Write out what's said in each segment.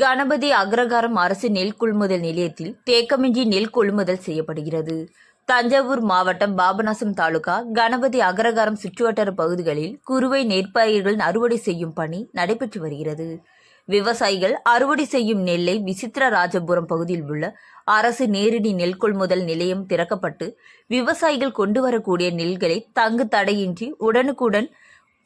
கணபதி அக்ரகாரம் அரசு நெல் கொள்முதல் நிலையத்தில் தேக்கமின்றி நெல் கொள்முதல் செய்யப்படுகிறது. தஞ்சாவூர் மாவட்டம் பாபநாசம் தாலுகா கணபதி அக்ரகாரம் சுற்றுவட்டார பகுதிகளில் குறுவை நெற்பயிர்கள் அறுவடை செய்யும் பணி நடைபெற்று வருகிறது. விவசாயிகள் அறுவடை செய்யும் நெல்லை விசித்திரராஜபுரம் பகுதியில் உள்ள அரசு நேரடி நெல் கொள்முதல் நிலையம் திறக்கப்பட்டு விவசாயிகள் கொண்டு வரக்கூடிய நெல்களை தங்கு தடையின்றி உடனுக்குடன்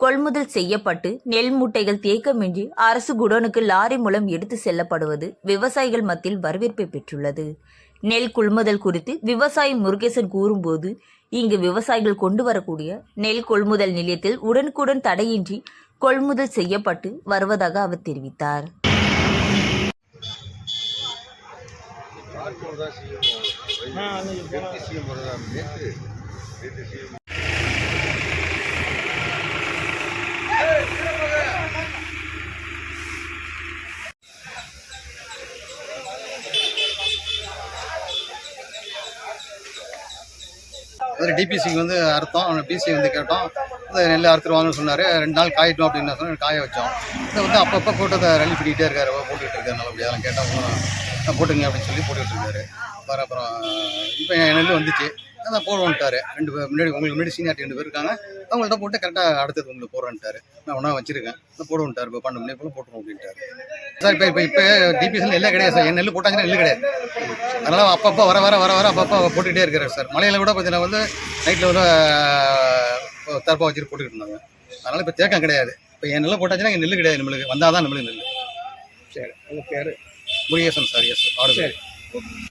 கொள்முதல் செய்யப்பட்டு நெல் மூட்டைகள் தேக்கமின்றி அரசு குடோனுக்கு லாரி மூலம் எடுத்து செல்லப்படுவது விவசாயிகள் மத்தியில் வரவேற்பை பெற்றுள்ளது. நெல் கொள்முதல் குறித்து விவசாயி முருகேசன் கூறும்போது இங்கு விவசாயிகள் கொண்டு வரக்கூடிய நெல் கொள்முதல் நிலையத்தில் உடனுக்குடன் தடையின்றி கொள்முதல் செய்யப்பட்டு வருவதாக அவர் தெரிவித்தார். அது டிபிசிக்கு வந்து அறுத்தோம் பிசி வந்து கேட்டோம். அது நெல் அறுத்துருவாங்கன்னு சொன்னார். ரெண்டு நாள் காயட்டும் அப்படின்னு சொன்னார் காய வச்சோம். இதை வந்து அப்பப்போ போட்டதை ரன் பண்ணிகிட்டே இருக்காரு. போட்டுக்கிட்டு இருக்காரு. நல்லபடியாக கேட்டால் போட்டுங்க அப்படின்னு சொல்லி போட்டுக்கிட்டு இருக்காரு. அப்புறம் அப்புறம் இப்போ என் நெல் வந்துச்சு. அதான் போடுவோன்ட்டாரு ரெண்டு பேர் முன்னாடி உங்களுக்கு முன்னாடி சீனியார் ரெண்டு பேர் இருக்காங்க. அவங்கள்ட்ட போட்டு கரெக்டாக அடுத்தது உங்களுக்கு போடுறேன்ட்டாரு நான் ஒன்றா வச்சிருக்கேன். நான் போடுவோன்ட்டார் இப்போ பன்னெண்டு மணி போல போட்டுருவோம் அப்படின்ட்டாரு. சார் இப்போ இப்போ இப்போ டிபிஎஸ்ல நெல்லே கிடையாது சார். என் நெல் போட்டாச்சுன்னா நெல் கிடையாது. அதனால் அப்பப்போ வர வர வர வர அப்பப்போ போட்டுக்கிட்டே இருக்கிறார் சார். மலையில் கூட பார்த்தீங்கன்னா வந்து நைட்டில் வந்து அஹ், தர்பா வச்சுட்டு போட்டுக்கிட்டு இருந்தாங்க. அதனால் இப்போ தேக்கம் கிடையாது. இப்போ என் நெல்லை போட்டாச்சுன்னா எங்கள் நெல் கிடையாது நம்மளுக்கு. வந்தால் தான் நம்மளுக்கு நெல் சரி உங்கள் பேர்? முருகேசன் சார். எஸ் ஆடு சரி.